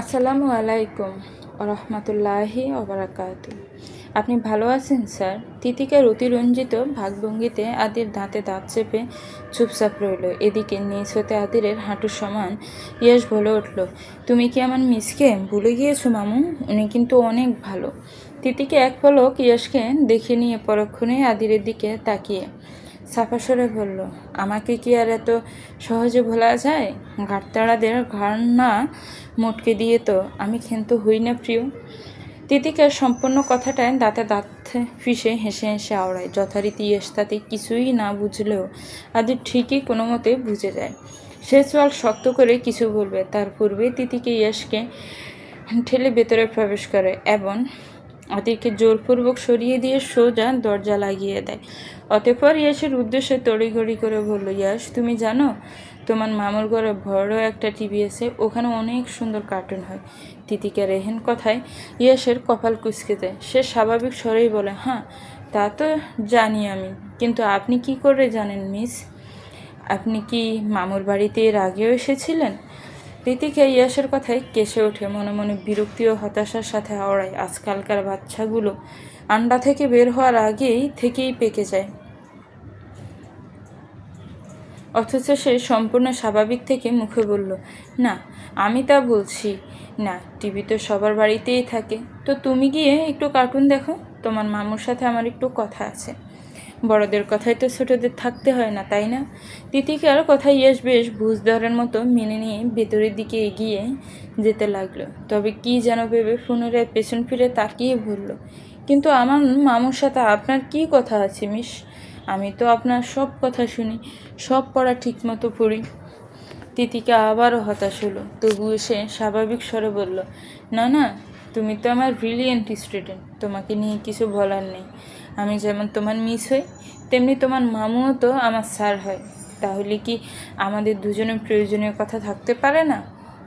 আসসালামু আলাইকুম রহমতুল্লাহি ওবরাকাত আপনি ভালো আছেন, স্যার? তিতিকার অতিরঞ্জিত ভাগভঙ্গিতে আদির দাঁতে দাঁত চেপে চুপচাপ রইল। এদিকে নিচ হতে আদিরের হাঁটুর সমান ইয়াস বলে উঠল, তুমি কি আমার মিসকে ভুলে গিয়েছো, মামু? উনি কিন্তু অনেক ভালো। তিতিকে এক পলক ইয়াসকে দেখে নিয়ে পরক্ষণে আদিরের দিকে তাকিয়ে সাফাসরে বলল, আমাকে কি আর এত সহজে ভোলা যায়? ঘাটতাড়াদের ঘাড় না মোটকে দিয়ে তো আমি ক্ষান্ত হই না, প্রিয়। তিতিকার সম্পূর্ণ কথাটায় দাঁতে দাঁত ফিসে হেসে হেসে আওড়ায়। যথারীতি তাতে কিছুই না বুঝলেও আদি ঠিকই কোনো মতে বুঝে যায়। সে চল শক্ত করে কিছু বলবে, তার পূর্বে তিতিকে ইয়াসকে ঠেলে ভেতরে প্রবেশ করে এবং আদিরকে জোরপূর্বক সরিয়ে দিয়ে সোজা দরজা লাগিয়ে দেয়। অতঃপর ইয়াসের উদ্দেশ্যে তড়িঘড়ি করে বলল, ইয়াস, তুমি জানো তোমার মামুর ঘরে বড় একটা টিভি আছে, ওখানে অনেক সুন্দর কার্টুন হয়। তিতিকা রেহেন কথায় ইয়াসের কপাল কুচকে দেয়। সে স্বাভাবিক স্বরেই বলে হ্যাঁ তা তো জানি আমি, কিন্তু আপনি কি করে জানেন মিস? আপনি কি মামুর বাড়িতে এর আগেও এসেছিলেন? রীতিকা ইয়াসের কথায় কেসে ওঠে, মনে মনে বিরক্তি ও হতাশার সাথে আওড়ায় আজকালকার বাচ্চাগুলো আন্ডা থেকে বের হওয়ার আগেই থেকেই পেকে যায়। অথচ সে সম্পূর্ণ স্বাভাবিক থেকে মুখে বলল, না, আমি তা বলছি। না, টিভি তো সবার বাড়িতেই থাকে। তো তুমি গিয়ে একটু কার্টুন দেখো। তোমার মামুর সাথে আমার একটু কথা আছে। বড়দের কথাই তো ছোটদের থাকতে হয় না, তাই না? তিতিকার কথা ইয়েস বেশ বুঝ দেওয়ার মতো মেনে নিয়ে ভেতরের দিকে এগিয়ে যেতে লাগল। তবে কি যেন ভেবে পুনরায় পেছন ফিরে তাকিয়ে বলল, কিন্তু আমার মামুর সাথে আপনার কি কথা আছে, মিস? আমি তো আপনার সব কথা শুনি, সব পড়া ঠিকমতো পড়ি। তিতিকা আবারও হতাশ হলো। তবুও সে স্বাভাবিক স্বরে বলল, না না, তুমি তো আমার ব্রিলিয়েন্ট স্টুডেন্ট তোমাকে নিয়ে কিছু বলার নেই। আমি যেমন তোমার মিস হই, তেমনি তোমার মামুও তো আমার স্যার হয়। তাহলে কি আমাদের দুজনের প্রয়োজনীয় কথা থাকতে পারে না?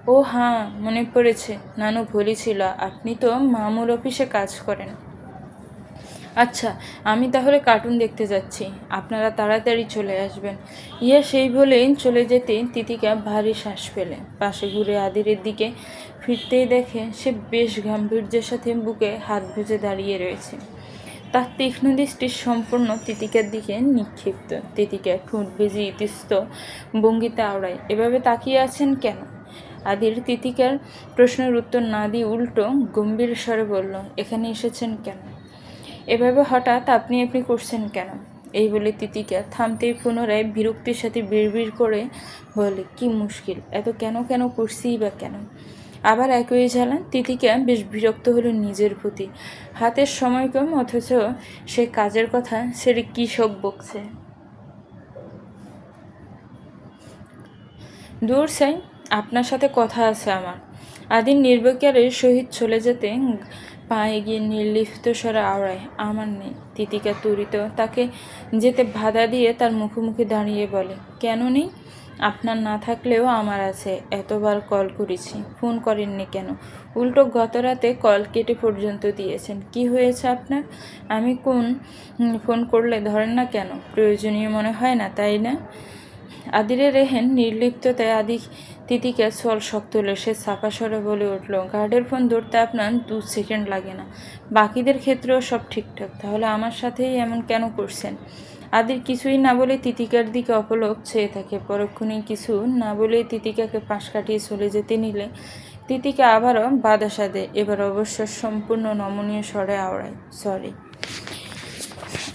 ও হ্যাঁ মনে পড়েছে। নানু বলেছিল, আপনি তো মামুর অফিসে কাজ করেন। আচ্ছা আমি তাহলে কার্টুন দেখতে যাচ্ছি। আপনারা তাড়াতাড়ি চলে আসবেন। ইয়া সেই বলেই চলে যেতে তিতিকা ভারী শ্বাস পেলে পাশে ঘুরে আদিরের দিকে ফিরতেই দেখে সে বেশ গাম্ভীর্যের সাথে বুকে হাত ভুজে দাঁড়িয়ে রয়েছে। তার তীক্ষ্ণ দৃষ্টি সম্পূর্ণ তিতিকার দিকে নিক্ষিপ্ত। তিতিকা ঠোঁট বেজি ইতিস্ত ভঙ্গিতে আওড়ায়, এভাবে তাকিয়ে আছেন কেন? আদির তিতিকার প্রশ্নের উত্তর না দিয়ে উল্টো গম্ভীর স্বরে বলল, এখানে এসেছেন কেন? এভাবে হঠাৎ আপনি আপনি করছেন কেন? এই বলে তিতিকা থামতেই পুনরায় বিরক্তির সাথে বিড়বিড় করে বলে, কি মুশকিল, এত কেন কেন করছিই বা কেন? আবার একই জ্বালান তিতিকা বেশ বিরক্ত হলো নিজের প্রতি। হাতের সময় কম অথচ সে কাজের কথা সেটা কী সব বকছে। দূর সাই, আপনার সাথে কথা আছে আমার। আদিন নির্বিকারের সহিত চলে যেতে পা গিয়ে নির্লিপ্ত স্বরে আওড়ায়, আমার নেই। তিতিকা তুরিত তাকে যেতে বাধা দিয়ে তার মুখোমুখি দাঁড়িয়ে বলে, কেন নেই? আপনার না থাকলেও আমার আছে, এতবার কল করেছি, ফোন করেননি কেন? উল্টো গত রাতে কল কেটে পর্যন্ত দিয়েছেন, কি হয়েছে আপনার? আমি কোন ফোন করলে ধরেন না কেন? প্রয়োজনীয় মনে হয় না, তাই না? আদিরে রেহেন নির্লিপ্ততায় আদি তিতিকে সল শক্ত হলে, সে চাপা স্বরে বলে উঠল, গার্ডের ফোন ধরতে আপনার দু সেকেন্ড লাগে না। বাকিদের ক্ষেত্রেও সব ঠিকঠাক, তাহলে আমার সাথেই এমন কেন করছেন? আদির কিছুই না বলে তিতিকার দিকে অপলক চেয়ে থাকে। পরক্ষণে কিছু না বলে তিতিকাকে পাশ কাটিয়ে চলে যেতে নিলে তিতিকা আবারও বাধা সাধে, এবার অবশ্য সম্পূর্ণ নমনীয় স্বরে আওড়ায়, সরি।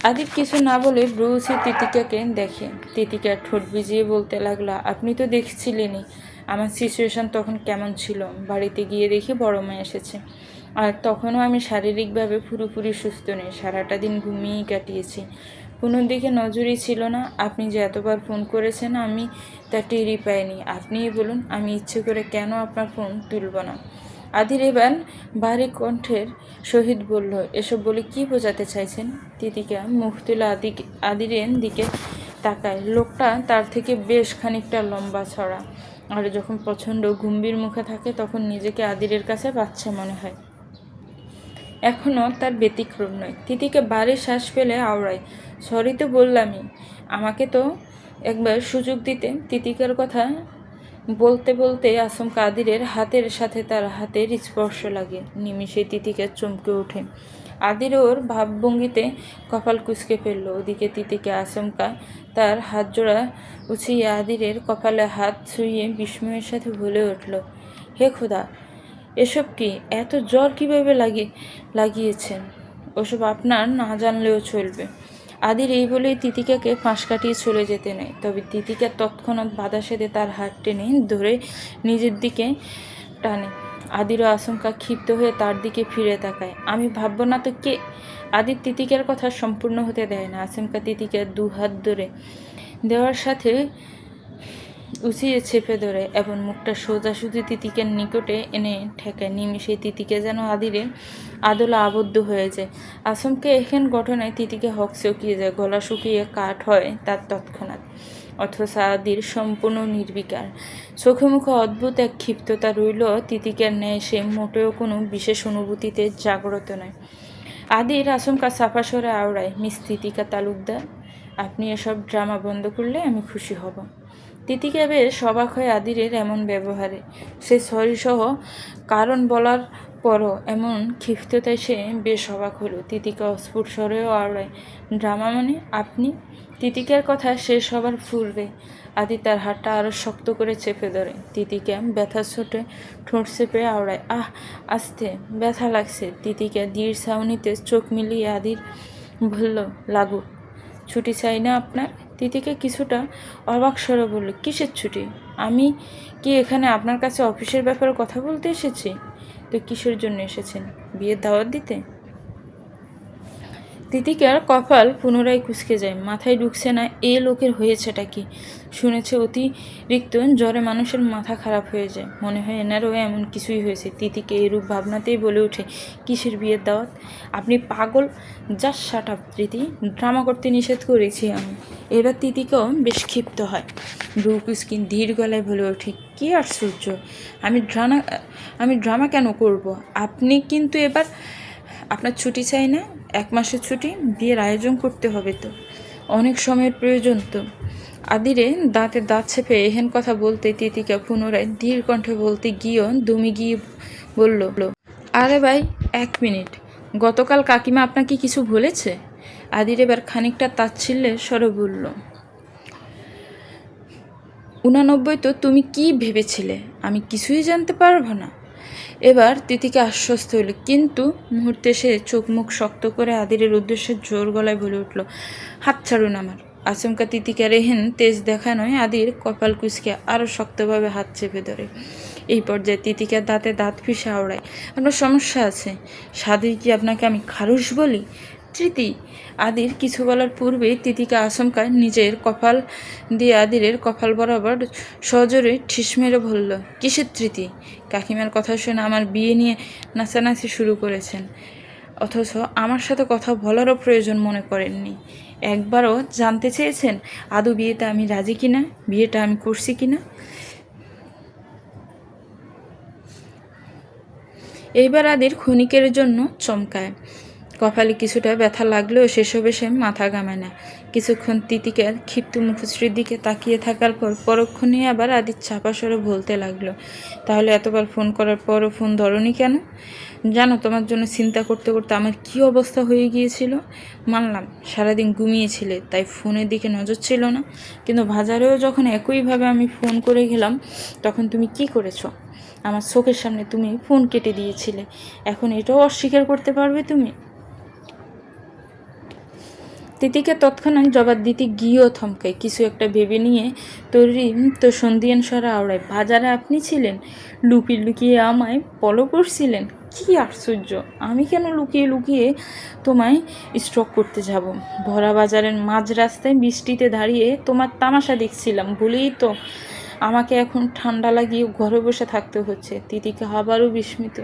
আদিব কিছু না বলে ব্রুসি তিতিকাকে দেখে। তিতিকা ঠোঁট ভিজিয়ে বলতে লাগল, আপনি তো দেখছিলেনই। আমার সিচুয়েশান তখন কেমন ছিল? বাড়িতে গিয়ে দেখি বড় মেয়ে এসেছে। আর তখনও আমি শারীরিকভাবে পুরোপুরি সুস্থ নেই। সারাটা দিন ঘুমিয়েই কাটিয়েছি। কোনো দিকে নজরই ছিল না। আপনি যে এতবার ফোন করেছেন, আমি তা টেরই পাইনি আপনিই বলুন, আমি ইচ্ছে করে কেন আপনার ফোন তুলব না? আদির এবার ভারী কণ্ঠের সহিত বলল, এসব বলে কি বোঝাতে চাইছেন? তিতিকা মুখ তুলে আদি আদিরের দিকে তাকায়। লোকটা তার থেকে বেশ খানিকটা লম্বা ছড়া। আর যখন প্রচণ্ড গম্ভীর মুখে থাকে, তখন নিজেকে আদিরের কাছে বাচ্চা মনে হয়। এখনও তার ব্যতিক্রম নয়। তিতিকে বারে শ্বাস ফেলে আওড়ায়, সরি তো বললামই, আমাকে তো একবার সুযোগ দিতে। তিতিকার কথা বলতে বলতে আসম কাদিরের হাতের সাথে তার হাতের স্পর্শ লাগে। নিমিষে তিতিকে চমকে ওঠে। আদির ওর ভাবভঙ্গিতে কপাল কুচকে ফেলল। ওদিকে তিতিকে আচমকা তার হাত জোড়া উছিয়ে আদিরের কপালে হাত ছুঁয়ে বিস্ময়ের সাথে ভুলে উঠল, হে খোদা, এসব কি? এত জ্বর কীভাবে লাগিয়ে লাগিয়েছেন? ওসব আপনার না জানলেও চলবে। আদির এই বলেই তিতিকাকে ফাঁস কাটিয়ে চলে যেতে নেয়। তবে তিতিকা তৎক্ষণাৎ বাধা সেধে তার হাত টেনে ধরে নিজের দিকে টানে। আদিরও আশঙ্কা ক্ষিপ্ত হয়ে তার দিকে ফিরে তাকায়। আমি ভাববো না তো কে? আদির তিতিকার কথা সম্পূর্ণ হতে দেয় না। আশঙ্কা তিতিকার দু হাত ধরে দেওয়ার সাথে উচিয়ে চেপে ধরে এবং মুখটা সোজাসুজি তিতিকের নিকটে এনে ঠেকায়। নিমিষে তিতিকে যেন আদিরে আদলে আবদ্ধ হয়ে যায়। আসমকে এখান ঘটনায় তিতিকে হক চকিয়ে যায়। গলা শুকিয়ে কাঠ হয় তার তৎক্ষণাৎ। অথচ আদির সম্পূর্ণ নির্বিকার। চোখে মুখে অদ্ভুত এক ক্ষিপ্ততা রইল, তিতিকের ন্যায় সে মোটেও কোনো বিশেষ অনুভূতিতে জাগ্রত নয়। আদির আচমকা সাফা সরে আওড়ায়, মিস তিতিকা তালুকদার, আপনি এসব ড্রামা বন্ধ করলে আমি খুশি হব। তিতিকা বেশ অবাক হয় আদিরের এমন ব্যবহারে। সে সরি সহ কারণ বলার পরও এমন ক্ষিপ্ততায় সে বেশ অবাক হলো। তিতিকা অস্ফুট স্বরেও আওড়ায়, ড্রামা মানে আপনি? তিতিকার কথা শেষ হবার পূর্বে আদি তার হাতটা আরও শক্ত করে চেপে ধরে। তিতিকা ব্যথা ছোটে ঠোঁট চেপে আওড়ায়, আহ, আস্তে, ব্যথা লাগছে। তিতিকা দীর ছাউনিতে চোখ মিলিয়ে আদির বলল, লাগুক, ছুটি চাই না আপনার? তিতিকে কিছুটা অবাক স্বরে বলল, কিসের ছুটি? আমি কি এখানে আপনার কাছে অফিসের ব্যাপারে কথা বলতে এসেছি? তো কিসের জন্য এসেছেন। বিয়ের দাওয়াত দিতে? তিতিকার কপাল পুনরায় কুচকে যায়। মাথায় ঢুকছে না, এ লোকের হয়েছেটা কি? শুনেছে অতিরিক্ত জ্বরে মানুষের মাথা খারাপ হয়ে যায়। মনে হয় এনারও এমন কিছুই হয়েছে। তিতিকে এরূপ ভাবনাতেই বলে ওঠে, কিসের বিয়ের দাওয়াত? আপনি পাগল? যা শাট আপ প্রীতি ড্রামা করতে নিষেধ করেছি আমি। এবার তিতিকেও বেশ ক্ষিপ্ত হয়। ব্রুকুস্কিন ধীর গলায় বলে ওঠে, কী আশ্চর্য? আমি ড্রামা আমি ড্রামা কেন করব? আপনি কিন্তু এবার, আপনার ছুটি চাই না? এক মাসের ছুটি বিয়ের আয়োজন করতে হবে তো। অনেক সময়ের প্রয়োজন তো। আদিরে দাঁতে দাঁত চেপে এহেন কথা বলতে তিতিকা পুনরায় ধীর কণ্ঠে বলতে গিয়েও দুমি গিয়ে বলল, আরে ভাই, এক মিনিট। গতকাল কাকিমা আপনাকে কিছু বলেছে? আদির এবার খানিকটা তাচ্ছিল্যে স্বরে বলল, উনানব্বই তো তুমি কি ভেবেছিলে? আমি কিছুই জানতে পারব না। এবার তিতিকে আশ্বস্ত হইল। কিন্তু মুহূর্তে সে চোখ মুখ শক্ত করে আদিরের উদ্দেশ্যে জোর গলায় বলে উঠল, হাত ছাড়ুন আমার। আচমকা তিতিকা রেহেন তেজ দেখানোয় আদির কপাল কুচকে আরও শক্তভাবে হাত চেপে ধরে। এই পর্যায়ে তিতিকার দাঁতে দাঁত পিষে আওড়ায়, আপনার সমস্যা আছে। সাধুই কি আপনাকে আমি খারুস বলি? তৃতি আদির কিছু বলার পূর্বে তিতিকা আশঙ্কায় নিজের কপাল দিয়ে আদিরের কপাল বরাবর সজোরে ঠিস মেরে বলল, কিসের তৃতি কাকিমার কথা শুনে আমার বিয়ে নিয়ে নাচানাচি শুরু করেছেন। অথচ আমার সাথে কথা বলারও প্রয়োজন মনে করেননি। একবারও জানতে চেয়েছেন আদু বিয়েতে আমি রাজি কিনা, বিয়েটা আমি করছি কিনা? এইবার আদির ক্ষণিকের জন্য চমকায়। কপালে কিছুটা ব্যথা লাগলেও সেসবে সে মাথা গামায় না। কিছুক্ষণ তিতিকার ক্ষিপ্ত মুখশ্রীর দিকে তাকিয়ে থাকার পর পরক্ষণে আবার আদির চাপা সরে বলতে লাগল, তাহলে এতবার ফোন করার পরও ফোন ধরনি কেন? জানো, তোমার জন্য চিন্তা করতে করতে আমার কি অবস্থা হয়ে গিয়েছিল? মানলাম, সারাদিন ঘুমিয়েছিলে, তাই ফোনের দিকে নজর ছিল না। কিন্তু বাজারেও যখন একইভাবে আমি ফোন করে গেলাম, তখন তুমি কি করেছ? আমার চোখের সামনে তুমি ফোন কেটে দিয়েছিলে। এখন এটাও অস্বীকার করতে পারবে তুমি? তিতিকে তৎক্ষণাৎ জবাব দিতে গিয়েও থমকায় কিছু একটা ভেবে নিয়ে তরিম তো সন্ধিয়ান সরা আওড়ায় বাজারে আপনি ছিলেন? লুকিয়ে লুকিয়ে আমায় ফলো করছিলেন? কি আশ্চর্য! আমি কেন লুকিয়ে লুকিয়ে তোমায় স্ট্রোক করতে যাব? ভরা বাজারের মাঝ রাস্তায় বৃষ্টিতে দাঁড়িয়ে তোমার তামাশা দেখছিলাম বলেই তো আমাকে এখন ঠান্ডা লাগিয়ে ঘরে বসে থাকতে হচ্ছে। তিতিকে আবারও বিস্মিত।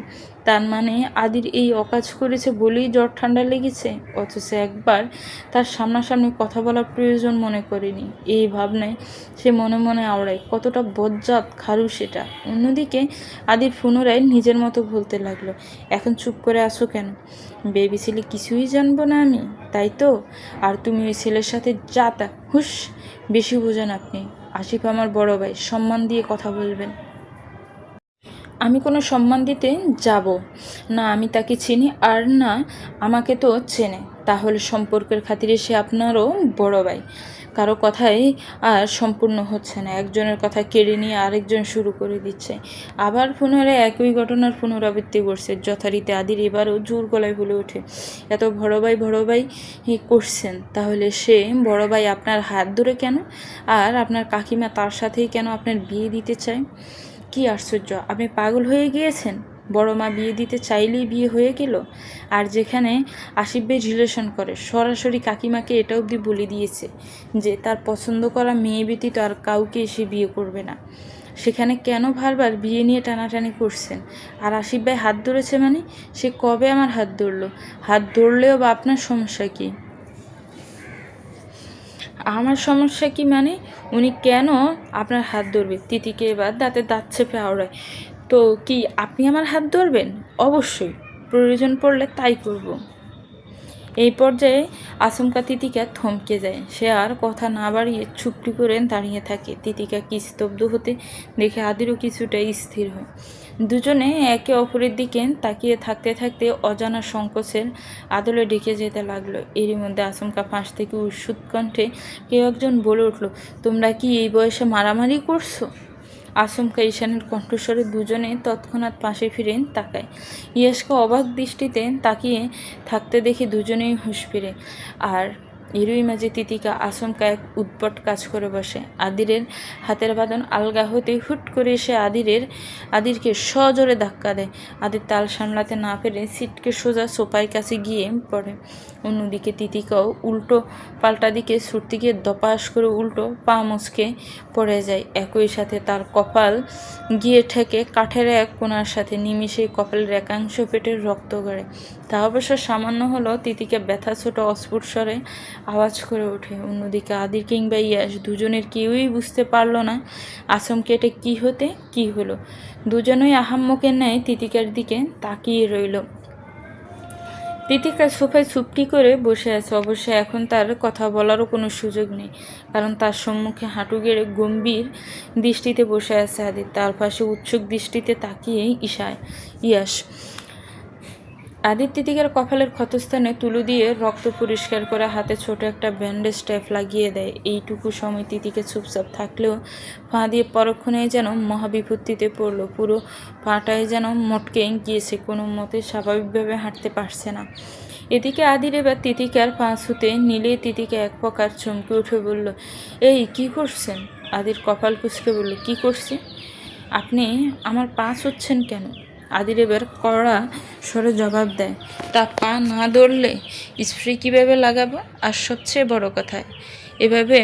তার মানে আদির এই অকাজ করেছে বলেই জ্বর ঠান্ডা লেগেছে? অথচ একবার তার সামনাসামনি কথা বলার প্রয়োজন মনে করেনি। এই ভাবনায় সে মনে মনে আওড়ায়, কতটা বজ্জাত খারু সেটা। অন্যদিকে আদির পুনরায় নিজের মতো বলতে লাগল, এখন চুপ করে আসো কেন? বেবি ছেলে কিছুই জানব না আমি, তাই তো? আর তুমি ওই ছেলের সাথে যাতা হুস বেশি বোঝান আপনি। আসিফ আমার বড় ভাই, সম্মান দিয়ে কথা বলবেন। আমি কোনো সম্মান দিতে যাব। না, আমি তাকে চিনি, আর না, আমাকে তো চেনে। তাহলে সম্পর্কের খাতিরে সে আপনারও বড় ভাই। কারও কথাই আর সম্পূর্ণ হচ্ছে না। একজনের কথা কেড়ে নিয়ে আরেকজন শুরু করে দিচ্ছে। আবার পুনরায় একই ঘটনার পুনরাবৃত্তি করছে যথারীতি আদির এবারও জোর গলায় বলে ওঠে, এত বড় ভাই বড় ভাই করছেন, তাহলে সে বড় ভাই আপনার হাত ধরে কেন? আর আপনার কাকিমা তার সাথেই কেন আপনার বিয়ে দিতে চায়? কি আশ্চর্য, আপনি পাগল হয়ে গিয়েছেন? বড় মা বিয়ে দিতে চাইলেই বিয়ে হয়ে গেল। আর যেখানে আসিফ ভাই রিলেশন করে, সরাসরি কাকিমাকে এটা অবধি বলে দিয়েছে যে, তার পছন্দ করা মেয়ে ব্যতীত আর কাউকে এসে বিয়ে করবে না। সেখানে কেন বারবার বিয়ে নিয়ে টানাটানি করছেন? আর আসিফ ভাই হাত ধরেছে মানে? সে কবে আমার হাত ধরলো? হাত ধরলেও বা আপনার সমস্যা কী? আমার সমস্যা কি মানে? উনি কেন আপনার হাত ধরবে? তিতিকে এবার দাঁতে দাঁত চেপে আওড়ায় তো কি আপনি আমার হাত ধরবেন? অবশ্যই। প্রয়োজন পড়লে তাই করব। এই পর্যায়ে আচমকা তিতিকা থমকে যায়। সে আর কথা না বাড়িয়ে চুপটি করে দাঁড়িয়ে থাকে। তিতিকা কি স্তব্ধ হতে দেখে আদিরও কিছুটা স্থির হয়। দুজনে একে অপরের দিকে তাকিয়ে থাকতে থাকতে অজানা সংকোচের আদলে ডেকে যেতে লাগল। এরই মধ্যে আচমকা ফাঁস থেকে উৎসুত কণ্ঠে কেউ একজন বলে উঠল, তোমরা কি এই বয়সে মারামারি করছ? আচমকা ঈশানের কণ্ঠস্বরে দুজনে তৎক্ষণাৎ পাশে ফিরে তাকায়। ইয়াসকে অবাক দৃষ্টিতে তাকিয়ে থাকতে দেখে দুজনেই হুঁশ ফিরে। আর এরই মাঝে তিতিকা আচমকা এক উদ্ভট কাজ করে বসে। আদিরের হাতের বাঁধন আলগা হতে হুট করে এসে আদিরের, আদিরকে সজোরে ধাক্কা দেয়। আদির তাল সামলাতে না পেরে সিটকে সোজা সোপাই কাছে গিয়ে পড়ে। অন্যদিকে তিতিকাও উল্টো পাল্টা দিকে ছুটতে গিয়ে দপাস করে উল্টো পা মুচকে পড়ে যায়। একই সাথে তার কপাল গিয়ে ঠেকে কাঠের এক কোণার সাথে নিমিষেই কপালের একাংশ পেটের রক্ত গড়ে। তা অবশ্য সামান্য হলেও তিতিকে ব্যথা ছোট অস্ফুট স্বরে আওয়াজ করে ওঠে। অন্যদিকে আদির কিংবা ইয়াস দুজনের কেউই বুঝতে পারল না আচমকে এটা কী হতে, কি হলো। দুজনেই আহাম্মকের ন্যায় তিতিকার দিকে তাকিয়ে রইল। তিতিকা সোফায় চুপটি করে বসে আছে। অবশ্য এখন তার কথা বলারও কোনো সুযোগ নেই, কারণ তার সম্মুখে হাঁটু গেড়ে গম্ভীর দৃষ্টিতে বসে আছে আদিত তার পাশে উৎসুক দৃষ্টিতে তাকিয়ে ইশায় ইয়াস আদিত্যদিকের কপালের ক্ষতস্থানে তুলো দিয়ে রক্ত পরিষ্কার করে হাতে ছোট একটা ব্যান্ডেজ টাইপ লাগিয়ে দেয়। এইটুকু সময় তিতিকে চুপচাপ থাকলেও পা দিয়ে পরক্ষণেই যেন মহাবিপত্তিতে পড়ল। পুরো পাটায় যেন মটকে গিয়েছে, কোনো মতে স্বাভাবিকভাবে হাঁটতে পারছে না। এদিকে আদির এবার তিতিকার পা ছুতে নিলে তিতিকে এক প্রকার চমকে উঠে বলল, এই, কি করছেন? আদির কপাল কুচকে বলল, কি করছি? আপনি আমার পা ছুটছেন কেন? আদির এবার কড়া স্বরে জবাব দেয়। তা পা না ধরলে স্প্রে কীভাবে লাগাবো? আর সবচেয়ে বড় কথা, এভাবে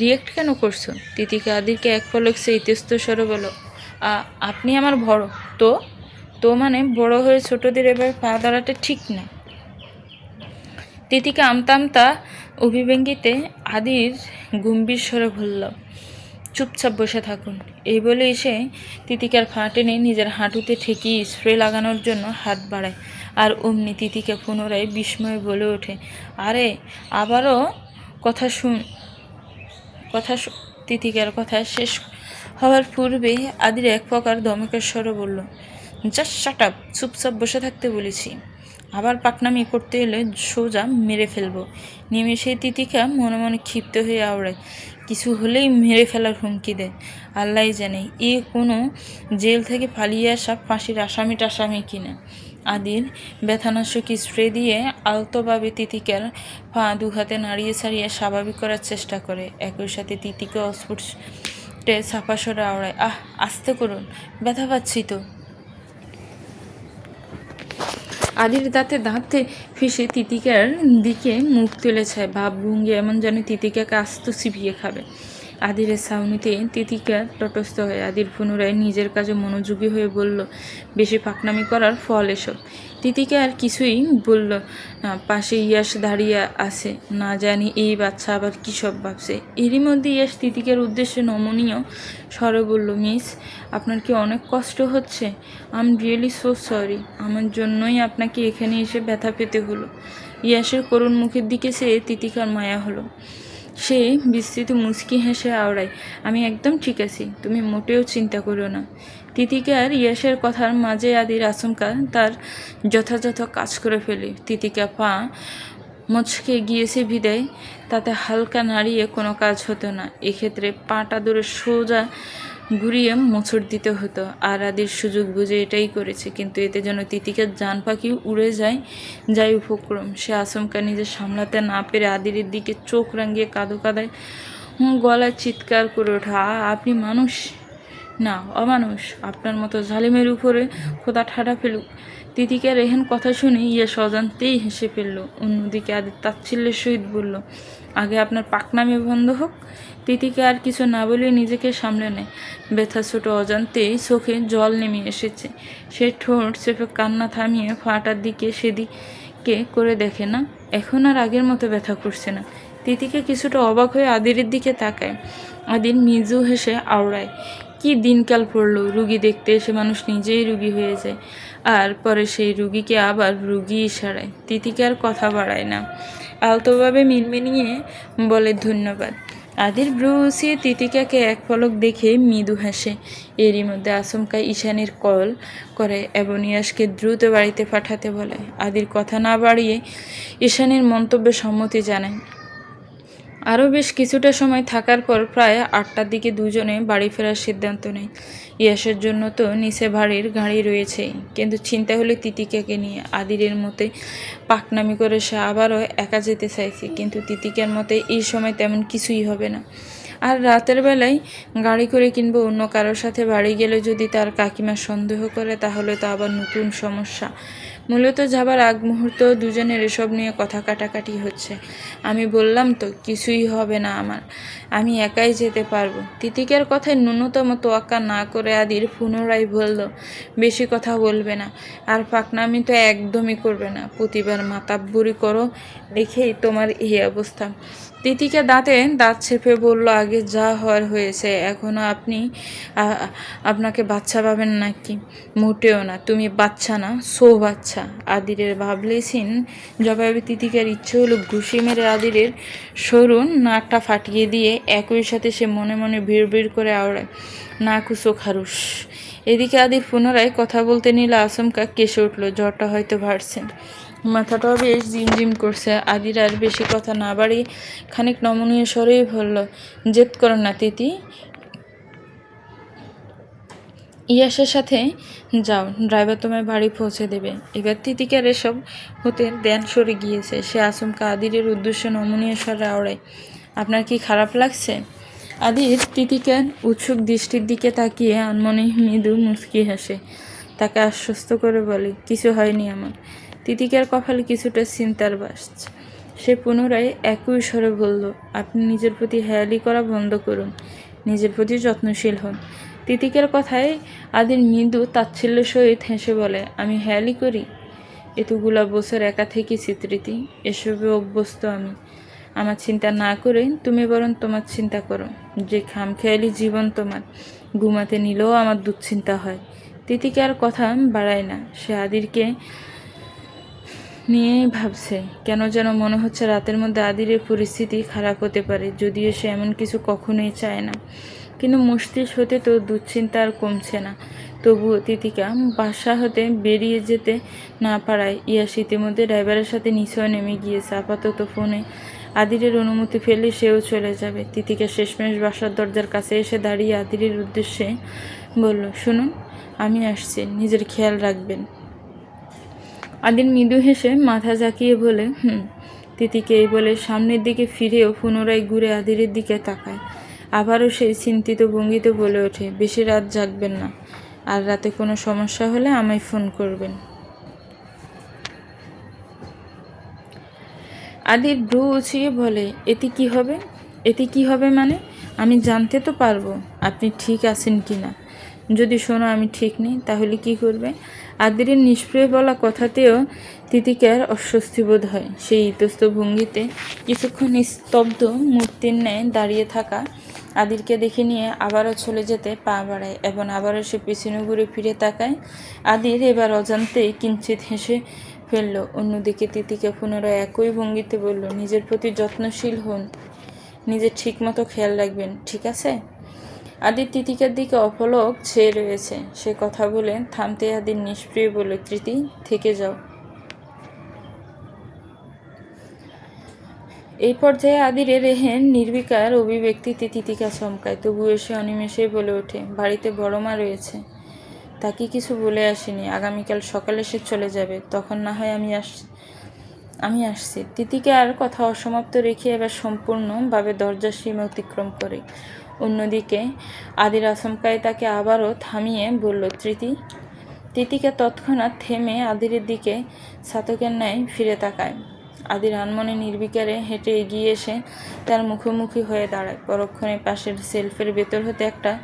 রিয়েক্ট কেন করছ? তিতিকে আদিরকে এক পলক সে ইতস্ত স্বরে বলো আপনি আমার বড়। তো? তো মানে বড় হয়ে ছোটদের এবার পা দাঁড়াতে ঠিক না? তিতিকে আমতা আমতা অভিব্যঙ্গিতে আদির গম্ভীর স্বরে বলল চুপচাপ বসে থাকুন। এই বলে এসে তিতিকার ফা টেনে নিজের হাঁটুতে ঠেকিয়ে স্প্রে লাগানোর জন্য হাত বাড়ায় আর অমনি তিতিকা পুনরায় বিস্ময়ে বলে ওঠে, আরে, আবারও কথা শুন কথা তিতিকার কথা শেষ হওয়ার পূর্বে আদির এক প্রকার দমকের স্বরে বলল জাস্ট শাট আপ চুপচাপ বসে থাকতে বলেছি। আবার পাকনামি করতে এলে সোজা মেরে ফেলব। নিমেষে তিতিকা মনে মনে ক্ষিপ্ত হয়ে আওড়ায়, কিছু হলেই মেরে ফেলার হুমকি দেয় আল্লাহ জানে, এ কোনো জেল থেকে পালিয়ে আসা ফাঁসির আসামি টাসামি কিনা আদির ব্যথানাশক স্প্রে দিয়ে আলতোভাবে তিতিকার পা দু হাতে নাড়িয়ে ছাড়িয়ে স্বাভাবিক করার চেষ্টা করে। একই সাথে তিতিকে অস্ফুটে ছাপা সরে আওড়ায়, আহ, আস্তে করুন, ব্যথা পাচ্ছি তো। আদির দাঁতে দাঁতে ফিসে তিতিকার দিকে মুখ তুলেছে। ভাবভঙ্গি এমন যেন তিতিকাকে আস্ত চিবিয়ে খাবে। আদিরের ছাউনিতে তিতিকা তটস্থ হয়ে আদির পুনরায় নিজের কাজে মনোযোগী হয়ে বলল, বেশি ফাঁকনামি করার ফল এসব। তিতিকা আর কিছুই বলল না, পাশে ইয়াস দাঁড়িয়ে আছে। না জানি এই বাচ্চা আবার কী সব ভাবছে। এরই মধ্যে ইয়াস তিতিকার উদ্দেশ্যে নমনীয় স্বরে বলল, মিস, আপনার কি অনেক কষ্ট হচ্ছে? আম রিয়েলি সো সরি আমার জন্যই আপনাকে এখানে এসে ব্যথা পেতে হলো। ইয়াসের করুণ মুখের দিকে সে তিতিকার মায়া হলো। সে বিস্তৃত মুচকি হেসে আওড়ায়, আমি একদম ঠিক আছি, তুমি মোটেও চিন্তা করো না। তিতিকে আর ইয়াসের কথার মাঝে আদির আচমকা তার যথাযথ কাজ করে ফেলে। তিতিকা পা মচকে গিয়েছে বিদায়, তাতে হালকা নাড়িয়ে কোনো কাজ হতো না। এক্ষেত্রে পাটা দূরে সোজা ঘুরিয়ে মোচড় দিতে হতো। আর আদির সুযোগ বুঝে এটাই করেছে, কিন্তু এতে যেন তিতিকার জান পাখি উড়ে যায় যাই উপক্রম। সে আচমকা নিজে সামলাতে না পেরে আদির দিকে চোখ রাঙিয়ে কাঁদো কাদায় গলায় চিৎকার করে ওঠা আপনি মানুষ? না, অমানুষ। আপনার মতো জালিমের উপরে খোদা ঠাডা ফেলুক। তিতিকে রেহেন কথা শুনে ইয়ে স্বজান্তেই হেসে ফেলল। অন্যদিকে আদি তাচ্ছিল্যের সহিত বলল, আগে আপনার পাকনামি বন্ধ হোক তিতিকে আর কিছু না বলে নিজেকে সামলে নেয়। ব্যথা ছোট অজান্তেই চোখে জল নেমে এসেছে। সে ঠোঁট চেপে কান্না থামিয়ে ফাটার দিকে সেদিকে করে দেখে না, এখন আর আগের মতো ব্যথা করছে না। তিতিকে কিছুটা অবাক হয়ে আদিরের দিকে তাকায়। আদির মিজু হেসে আওড়ায়, কি দিনকাল পড়ল, রুগী দেখতে এসে মানুষ নিজেই রুগী হয়ে যায়, আর পরে সেই রুগীকে আবার রুগী ইশারায় তিতিকে আর কথা বাড়ায় না। আলতোভাবে মিনমিনিয়ে বলে, ধন্যবাদ। আদির ব্রুসি তিতিকাকে এক পলক দেখে মৃদু হাসে। এরই মধ্যে আচমকা ঈশানের কল করে এবং ইয়াসকে দ্রুত বাড়িতে পাঠাতে বলে। আদির কথা না বাড়িয়ে ঈশানের মন্তব্যে সম্মতি জানায়। আরও বেশ কিছুটা সময় থাকার পর প্রায় আটটার দিকে দুজনে বাড়ি ফেরার সিদ্ধান্ত নেয়। ইয়াসের জন্য তো নিচে বাড়ির গাড়ি রয়েছেই। কিন্তু চিন্তা হলে তিতিকাকে নিয়ে। আদিরের মতে পাকনামি করে সে আবারও একা যেতে চাইছে। কিন্তু তিতিকার মতে এই সময় তেমন কিছুই হবে না। আর রাতের বেলায় গাড়ি করে কিংবা অন্য কারোর সাথে বাড়ি গেলে যদি তার কাকিমা সন্দেহ করে, তাহলে তো আবার নতুন সমস্যা। মূলত যাবার আগ মুহূর্ত দুজনের এসব নিয়ে কথা কাটাকাটি হচ্ছে। আমি বললাম, তো কিছুই হবে না আমার। আমি একাই যেতে পারব। তিতিকের কথায় ন্যূনতম তোয়াক্কা না করে আদির পুনরায় বলল, বেশি কথা বলবে না। আর পাকনামি তো একদমই করবে না। প্রতিবার মাতাব্বুরি করো, দেখেই তোমার এই অবস্থা। তিতিকে দাঁতে দাঁত চেপে বলল, আগে যা হওয়ার হয়েছে এখনও আপনি আপনাকে বাচ্চা পাবেন নাকি? মোটেও না, তুমি বাচ্চা না, সো বাচ্চা। আদিরের ভাবলেছিন জবাবে তিতিকার ইচ্ছে হলো ঘুষি মেরে আদিরের সরুন নাকটা ফাটিয়ে দিয়ে একই সাথে সে মনে মনে ভিড় ভিড় করে আওড়ায়, না কুসো খারুস এদিকে আদির পুনরায় কথা বলতে নিলে আচমকা কেসে উঠল, জ্বরটা হয়তো বাড়ছে। মাথাটাও বেশ জিমজিম করছে। আদির আর বেশি কথা না বাড়ি খানিক নমনীয় স্বরেই বলল, জেদ করো না, তিতি। ইয়াসের সাথে যাও, ড্রাইভার তোমায় বাড়ি পৌঁছে দেবে। এবার তিতিকার এসব হতে দেন সরে গিয়েছে। সে আচমকা আদিরের উদ্দেশ্যে নমনীয় স্বরে আওড়ায়, আপনার কি খারাপ লাগছে? আদির তিতিকার উৎসুক দৃষ্টির দিকে তাকিয়ে আনমনে মৃদু মুচকি হাসে। তাকে আশ্বস্ত করে বলে, কিছু হয়নি আমার। তিতিকার কপালে কিছুটা চিন্তার বাস। সে পুনরায় একই স্বরে বলল, আপনি নিজের প্রতি হেয়ালি করা বন্ধ করুন, নিজের প্রতি যত্নশীল হন। তিতিকের কথায় আদির মৃদু তাচ্ছিল্য সহিত হেসে বলে, আমি হেয়ালি করি? এতগুলা বছর একা থেকে স্মৃতি এসবে অভ্যস্ত আমি। আমার চিন্তা না করে তুমি বরং তোমার চিন্তা করো। যে খামখেয়ালি জীবন তোমার, ঘুমাতে নিলেও আমার দুশ্চিন্তা হয়। তিতিকে আর কথা বাড়ায় না, সে আদিরকে নিয়েই ভাবছে, কেন যেন মনে হচ্ছে রাতের মধ্যে আদিরের পরিস্থিতি খারাপ হতে পারে, যদিও সে এমন কিছু কখনোই চায় না। কিন্তু মস্তিষ্ক হতে তো দুশ্চিন্তা আর কমছে না। তবুও তিতিকা বাসা হতে বেরিয়ে যেতে না পারায় ইয়াস ইতিমধ্যে ড্রাইভারের সাথে নিচেও নেমে গিয়েছে। আপাতত ফোনে আদিরের অনুমতি পেলে সেও চলে যাবে। তিতিকা শেষমেশ বাসার দরজার কাছে এসে দাঁড়িয়ে আদিরের উদ্দেশ্যে বলল, শুনুন, আমি আসছি। নিজের খেয়াল রাখবেন। আদির মৃদু হেসে মাথা ঝাঁকিয়ে বলে, হুম, তিতিকে এই বলে সামনের দিকে ফিরেও পুনরায় ঘুরে আদিরের দিকে তাকায়। আবারও সেই চিন্তিত ভঙ্গিতে বলে ওঠে, বেশি রাত জাগবেন না। আর রাতে কোনো সমস্যা হলে আমায় ফোন করবেন। আদির ভ্রু উছিয়ে বলে, এতে কি হবে? এতে কি হবে মানে? আমি জানতে তো পারব। আপনি ঠিক আছেন কি না? যদি শোনো আমি ঠিক নেই, তাহলে কি করবে? আদিরের নিষ্প্রিয় বলা কথাতেও তিতিকার অস্বস্তি বোধ হয়। সেই ইতস্ত ভঙ্গিতে কিছুক্ষণ স্তব্ধ মূর্তির ন্যায় দাঁড়িয়ে থাকা আদিরকে দেখে নিয়ে আবারও চলে যেতে পা বাড়ায় এবং আবারও সে পিছনে ঘুরে ফিরে তাকায়। আদির এবার অজান্তেই কিঞ্চিত হেসে ফেলল। অন্যদিকে তিতিকে পুনরায় একই ভঙ্গিতে বলল, নিজের প্রতি যত্নশীল হন। নিজের ঠিক মতো খেয়াল রাখবেন, ঠিক আছে? আদির তিতিকার দিকে অপলক ছেয়ে রয়েছে। সে কথা বলে, থামতে আদির নিষ্প্রিয় বলে তৃতি থেকে যাও। এই পর্যায়ে আদিরে রেহেন নির্বিকার অভিব্যক্তিতে তিতিকা চমকায়। তবু এসে অনিমেষেই বলে ওঠে, বাড়িতে বড় মা রয়েছে। তাকে কিছু বলে আসেনি। আগামীকাল সকালে সে চলে যাবে। তখন না হয় আমি আস, আমি আসছি। তিতিকে আর কথা অসমাপ্ত রেখে এবার সম্পূর্ণভাবে দরজার সীমা অতিক্রম করে। অন্যদিকে আদির আচমকায় তাকে আবারও থামিয়ে বলল, তৃতি, তিতিকা তৎক্ষণাৎ থেমে আদিরের দিকে ছাতকের ন্যায় ফিরে তাকায়। আদির আনমনে নির্বিকারে হেঁটে এগিয়ে এসে তার মুখোমুখি হয়ে দাঁড়ায়। পরক্ষণে পাশের সেলফের ভেতর হতে একটা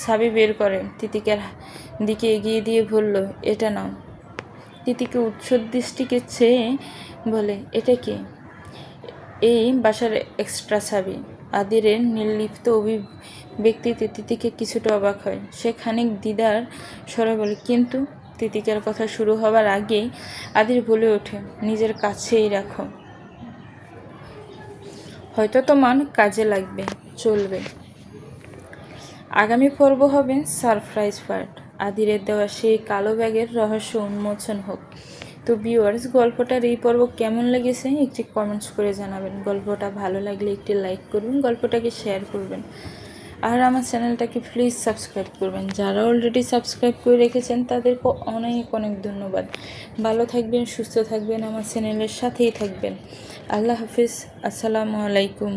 ছাবি বের করে। তিতিকার দিকে এগিয়ে দিয়ে বলল, এটা নাও। তিতিকে উৎসর দৃষ্টিকে চেয়ে বলে, এটা কি? এই বাসার এক্সট্রা ছাবি আদিরের নির্লিপ্ত অভিব্যক্তিতে তিতিকে কিছুটা অবাক হয়। সে খানিক দিদার স্বরে বলে, কিন্তু তিতিকার কথা শুরু হবার আগেই আদির বলে ওঠে, নিজের কাছেই রাখো। হয়তো তোমার কাজে লাগবে, চলবে। আগামী পর্ব হবে সারপ্রাইজ পার্ট। আদিরের দেওয়া সেই কালো ব্যাগের রহস্য উন্মোচন হোক। তো ভিউয়ার্স গল্পটার এই পর্ব কেমন লেগেছে একটি কমেন্টস করে জানাবেন। গল্পটা ভালো লাগলে একটি লাইক করবেন, গল্পটাকে শেয়ার করবেন। আর আমার চ্যানেলটাকে প্লিজ সাবস্ক্রাইব করবেন। যারা অলরেডি সাবস্ক্রাইব করে রেখেছেন, তাদেরকে অনেক অনেক ধন্যবাদ। ভালো থাকবেন, সুস্থ থাকবেন, আমার চ্যানেলের সাথেই থাকবেন। আল্লাহ হাফিজ, আসসালামু আলাইকুম।